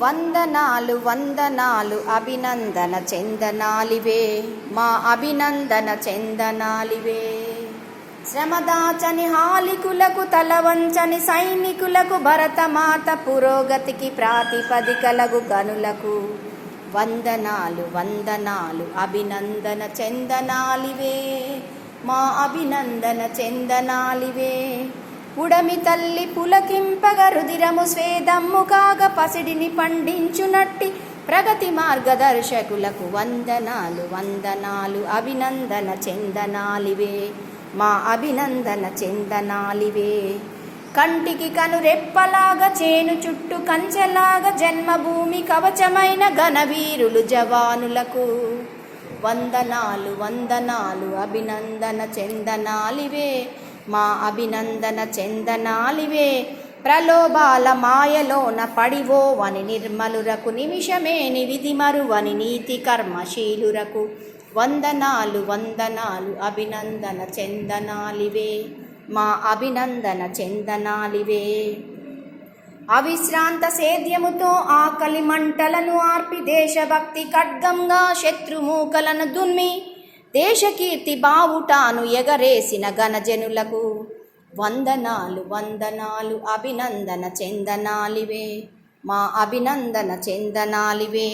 వందనాలు వందనాలు అభినందన చెందనాలివే. మా అభినందన చెందనాలివే. శ్రమదాచని హాలికులకు తలవంచని సైనికులకు భరతమాత పురోగతికి ప్రాతిపదికలగు గనులకు. వందనాలు వందనాలు అభినందన చెందనాలివే. మా అభినందన చెందనాలివే. ఉడమి తల్లి పులకింపగ రుదిరము స్వేదమ్ము కాగ పసిడిని పండించునట్టి ప్రగతి మార్గదర్శకులకు వందనాలు వందనాలు అభినందన చెందనాలివే. మా అభినందన చెందనాలివే. కంటికి కను రెప్పలాగా చేను చుట్టూ కంచెలాగా జన్మభూమి కవచమైన ఘనవీరులు జవానులకు వందనాలు వందనాలు అభినందన చెందనాలివే. మా అభినందన చెందనాలివే. ప్రలోభాల మాయలోన పడివోవని నిర్మలురకు నిమిషమేని విధి మరువని నీతి కర్మశీలురకు. వందనాలు వందనాలు అభినందన చెందనాలివే. మా అభినందన చెందనాలివే. అవిశ్రాంత సేద్యముతో ఆకలి మంటలను ఆర్పి దేశభక్తి ఖడ్గంగా శత్రుమూకలను దున్మి దేశకీర్తి బావుటాను ఎగరేసిన ఘనజనులకు. వందనాలు వందనాలు అభినందన చెందనాలివే. మా అభినందన చెందనాలివే.